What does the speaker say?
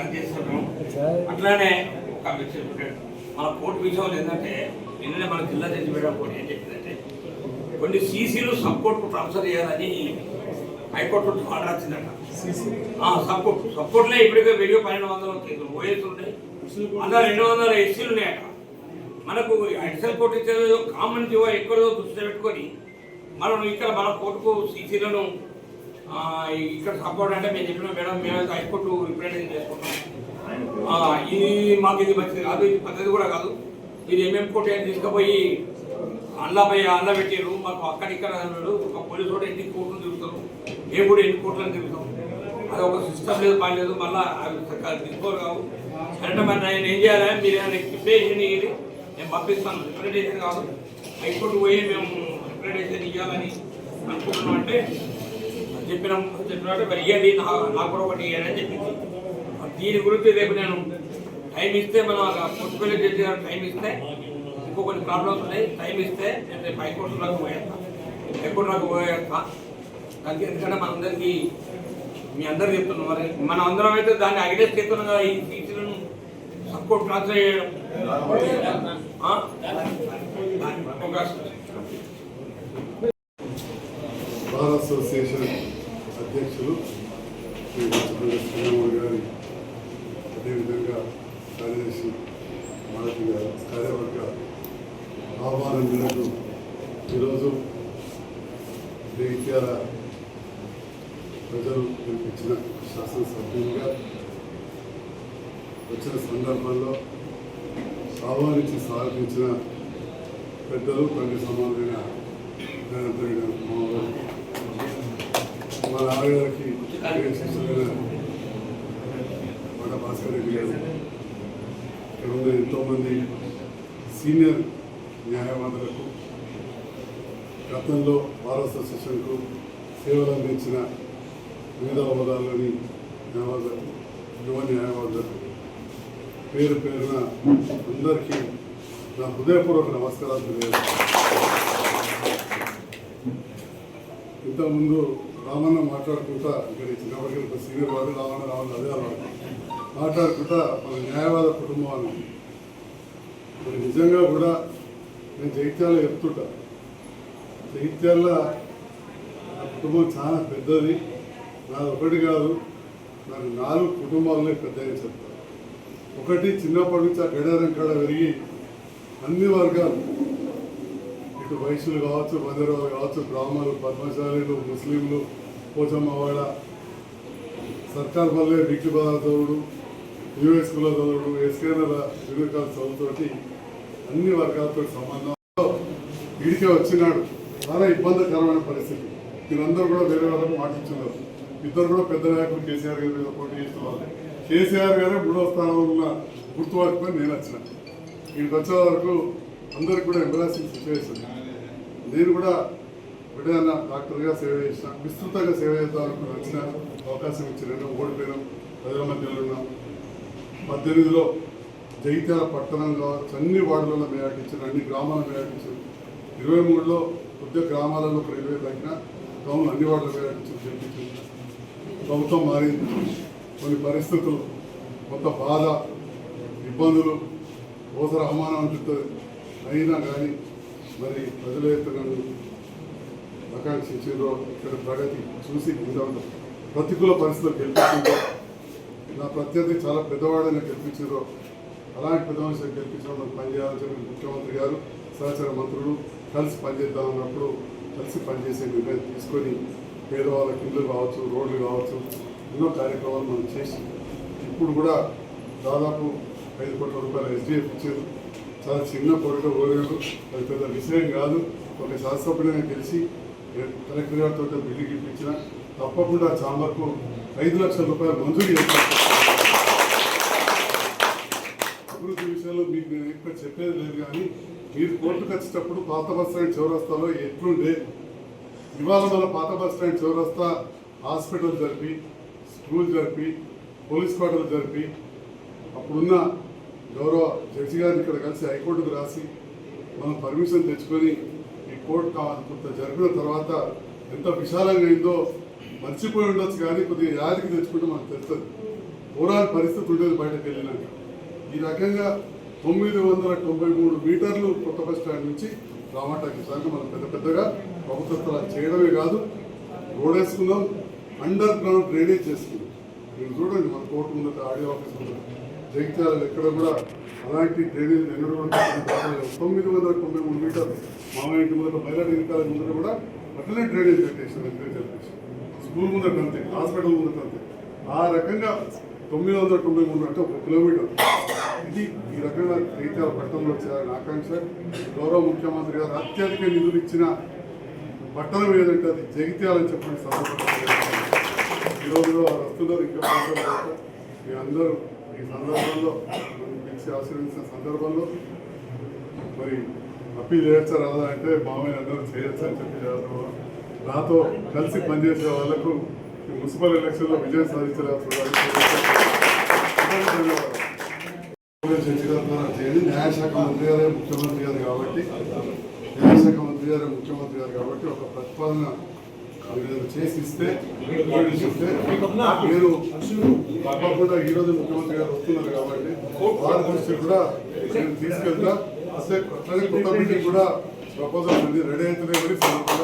అది చేస్తున్నాం. అట్లానే ఒక విషయం మన కోర్టు విషయంలో ఏంటంటే నిన్ననే మన జిల్లా జడ్జి మేడం కోర్టు ఏం చెప్పిందంటే కొన్ని సీసీలు సబ్ కోర్టుకు ట్రాన్స్ఫర్ చేయాలని హైకోర్టు నుంచి ఆర్డర్ వచ్చిందట. సపోర్ట్ సపోర్ట్లో ఇప్పటికే వెయ్యి పన్నెండు వందల కేసులు ఓఎస్ ఉన్నాయి. అందులో రెండు వందల ఎస్సీలు ఉన్నాయట. మనకు అడిషనల్ కోర్టు ఇచ్చేదో కామన్ జీవో ఎక్కడో దృష్టి పెట్టుకొని మనం ఇక్కడ మన కోర్టుకు సీసీలను ఇక్కడ సపోర్ట్ అంటే మేము చెప్పిన మేడం మేము హైకోర్టు రిప్రజెంట్ చేసుకుంటాం. ఇది మాకు ఇది మంచిది కాదు ఇది పద్ధతి కూడా కాదు. ఇది ఎంఎం కోర్టు అని తీసుకుపోయి అల్లా అల్ల పెట్టారు మాకు అక్కడిక్కడ అన్నాడు. ఒక పోలీసు కూడా ఎన్ని కోర్టులు తిరుగుతారు మేము కూడా ఎన్ని కోర్టులను తిరుగుతాం? అది ఒక సిస్టమ్ లేదు పని లేదు మళ్ళీ అవి తీసుకోరు కావు అంటే మరి నేను ఏం చేయాలి? మీరు ఏమైనా రిప్రజెంటేషన్ ఇవ్వాలి నేను పంపిస్తాను. రిప్రజెంటేషన్ కాదు. హైకోర్టు పోయి మేము రిప్రజెంటేషన్ ఇవ్వాలని అనుకుంటున్నాం అంటే చెప్పినాం చెప్పినట్టు మరి ఇవ్వండి నా నాకు కూడా ఒకటి ఇవ్వండి అని చెప్పింది. దీని గురించి రేపు నేను టైం ఇస్తే మనం పొట్టుపల్లి జడ్జి గారు టైం ఇస్తే ఇంకో కొన్ని ప్రాబ్లమ్స్ ఉన్నాయి. టైం ఇస్తే నేను రేపు హైకోర్టులోకి పోయేస్తా. హైకోర్టులోకి పోయేస్తా. దానికి ఎందుకంటే మనందరికీ మీ అందరు చెప్తున్నాం మరి మనం అందరం అయితే దాన్ని అగ్రెస్ చేస్తున్నాం కదా. ఈ టీచర్లను సపోర్ట్ ట్రాన్స్ఫర్ చేయడం. ఆ? అవకాశం బార్ అసోసియేషన్ అధ్యక్షులు శ్రీ రాజపల్లి శ్రీరాములు గారి అదేవిధంగా కార్యదర్శి మారుతి గారు కార్యవర్గ ఆహ్వానం మేరకు ఈరోజు జగిత్యాల ప్రజలు పిలిపించిన శాసనసభ్యులుగా వచ్చిన సందర్భంలో ఆహ్వానించి స్వాగతించిన పెద్దలు కొన్ని సమానమైన జనార్దన్ గారు, మా నాన్నగారికి మన భాస్కర్ రెడ్డి గారు ఇక్కడ ఉన్న ఎంతోమంది సీనియర్ న్యాయవాదులకు గతంలో భారత అసోసియేషన్కు సేవలు అందించిన వివిధ హోదాల్లోని న్యాయవాదులకు యువ న్యాయవాదులకు పేరు పేరున అందరికీ నా హృదయపూర్వక నమస్కారాలు తెలియజేస్తాను ఇంతకుముందు రామన్న మాట్లాడుకుంటా ఇక్కడ చిన్నప్పటికీ ఒక సీనియర్ వాడు రామన్న రామన్న అదే వాడు మాట్లాడుకుంటా మన న్యాయవాద కుటుంబం అని. మరి నిజంగా కూడా నేను జగిత్యాల చెప్తుంటా. జైత్యాల నా కుటుంబం చాలా పెద్దది. నాది ఒకటి కాదు నాకు నాలుగు కుటుంబాలనే పెద్దగా చెప్తాను ఒకటి చిన్నప్పటి నుంచి ఆ గడారం కాడ పెరిగి అన్ని వర్గాలు ఇటు వైశ్యులు కావచ్చు బందరాలు కావచ్చు బ్రాహ్మణులు పద్మశాలీలు ముస్లింలు పోచమ్మవాడ సర్కార్ పల్లె డిగ్రీ బాధ యూఎస్ కుల చదువుడు ఎస్కేనల చదువుతోటి అన్ని వర్గాలతో సంబంధంలో ఇడికే వచ్చినాడు. చాలా ఇబ్బందికరమైన పరిస్థితి. వీళ్ళందరూ కూడా వేరే వాళ్ళకు మాటించున్నారు ఇద్దరు కూడా పెద్ద నాయకులు కేసీఆర్ గారి మీద పోటీ చేస్తున్నారు కేసీఆర్ గారే మూడో స్థానంలో ఉన్న గుర్తుపట్టుకొని నేను వచ్చిన. వీడికి వచ్చే వరకు అందరికి కూడా ఎంబరాసింగ్ సిచ్యువేషన్ నేను కూడా విడదన్న డాక్టర్గా సేవ చేసిన విస్తృతంగా సేవ చేద్దామని వచ్చిన అవకాశం ఇచ్చిన ఓడిపోయినాం ప్రజల మధ్యలో ఉన్నాం. పద్దెనిమిదిలో జైత్యాల పట్టణం కావచ్చు అన్ని వార్డులలో మేయాటించారు అన్ని గ్రామాలను మేయాటించారు ఇరవై మూడులో కొద్దిగా గ్రామాలలో ఒక ఇరవై తగ్గిన టౌన్ అన్ని వార్డులు మేయాటించారు గెలిపించింది ప్రభుత్వం మారింది. కొన్ని పరిస్థితులు కొంత బాధ ఇబ్బందులు ఓసర అవమానం అనిపిస్తుంది. అయినా కానీ మరి ప్రజల యొక్క నన్ను ఆకాంక్షించారో ఇక్కడ ప్రగతి చూసి ఉందో ప్రతికూల పరిస్థితులు గెలిపించిందో నా ప్రత్యర్థి చాలా పెద్దవాడని గెలిపించిందో అలాంటి పెద్ద మనుషులు గెలిపించడం నాకు పనిచేయాలని చెప్పి ముఖ్యమంత్రి గారు సహచర మంత్రులు కలిసి పనిచేద్దాం అన్నప్పుడు కలిసి పనిచేసే నిర్ణయం తీసుకొని పేదవాళ్ళకి ఇళ్ళు కావచ్చు రోడ్లు కావచ్చు ఎన్నో కార్యక్రమాలు మనం చేసి ఇప్పుడు కూడా దాదాపు ఐదు కోట్ల రూపాయల ఎస్డిఎఫ్ ఇచ్చారు. చాలా చిన్న పొరగా పోలేదు అది పెద్ద విషయం కాదు. ఒక శాస్త్రపడిన తెలిసి కలెక్టర్ గారితో బిల్డింగ్ ఇప్పించిన తప్పకుండా చాంబర్కు ఐదు లక్షల రూపాయలు మంజూరు చేస్తాను. అభివృద్ధి విషయంలో మీకు నేను ఎక్కువ చెప్పేది లేదు కానీ మీరు కోర్టుకు వచ్చేటప్పుడు పాత బస్ స్టాండ్ చౌరస్తాలో ఎట్లుండే? ఇవాళ మన పాత బస్ స్టాండ్ చౌరస్తా హాస్పిటల్ జరిపి స్కూల్ జరిపి పోలీస్ క్వార్టర్ జరిపి అప్పుడున్న గౌరవ జడ్జి గారిని ఇక్కడ కలిసి హైకోర్టుకు రాసి మనం పర్మిషన్ తెచ్చుకొని ఈ కోర్టు కావాలి కొంత జరిపిన తర్వాత ఎంత విశాలంగా అయిందో మర్చిపోయి ఉండొచ్చు కానీ కొద్దిగా యాదికి తెచ్చుకుంటే మనకు తెలుస్తుంది. ఓవరాల్ పరిస్థితి ఉండేది బయటకు వెళ్ళినాక. ఈ రకంగా తొమ్మిది వందల తొంభై మూడు మీటర్లు కొత్త బస్ స్టాండ్ నుంచి రామటాకి దాకా మనం పెద్ద పెద్దగా ప్రభుత్వ స్థలాలు చేయడమే కాదు రోడ్ వేసుకుందాం అండర్ గ్రౌండ్ డ్రైనేజ్ చేసుకుందాం. మీరు చూడండి మన కోర్టు ముందు ఆడియో ఆఫీస్ ముందు జగిత్యాల ఎక్కడ కూడా అలాంటి డ్రైనేజ్ ఎన్నడూ తొమ్మిది వందల తొంభై మూడు మీటర్లు మామయ్య ఇంటి ముందర బయలాడి ఇంటి ముందర కూడా అట్లనే డ్రైనేజ్ కట్టేసారు ఎంకరేజ్ చెప్పేసి స్కూల్ ముందర అంతే హాస్పిటల్ ముందర అంతే. ఆ రకంగా తొమ్మిది వందల తొంభై మూడు అంటే ఒక కిలోమీటర్. ఇది ఈ రకంగా జగిత్యాల పట్టణంలో చేయాలని ఆకాంక్ష. గౌరవ ముఖ్యమంత్రి గారు అత్యధిక నిధులు ఇచ్చిన పట్టణం ఏదంటే అది జగిత్యాలని చెప్పండి సందర్భంగా ఈరోజు వారు వస్తున్నారు ఇంకా మీ అందరూ ఈ సందర్భంలో పిలిచి ఆశీర్వదించిన సందర్భంలో మరి అప్పీల్ చేయొచ్చా రాదా అంటే మామయ్య అందరూ చేయొచ్చు అని చెప్పి నాతో కలిసి పనిచేసే వాళ్ళకు మున్సిపల్ ఎలక్షన్లో విజయం సాధించలేదు న్యాయశాఖ మంత్రి గారే ముఖ్యమంత్రి గారు కాబట్టి న్యాయశాఖ మంత్రి గారే ముఖ్యమంత్రి గారు కాబట్టి ఒక ప్రతిపాదన మీరు చేసి ఇస్తే మీరు తప్పకుండా ఈ రోజు ముఖ్యమంత్రి గారు వస్తున్నారు కాబట్టి వారి దృష్టి కూడా నేను తీసుకెళ్తా. అసలు అట్లనే కొత్త బిల్డింగ్ కూడా ప్రపోజల్ ఉంది. రెడీ అవుతున్నాయి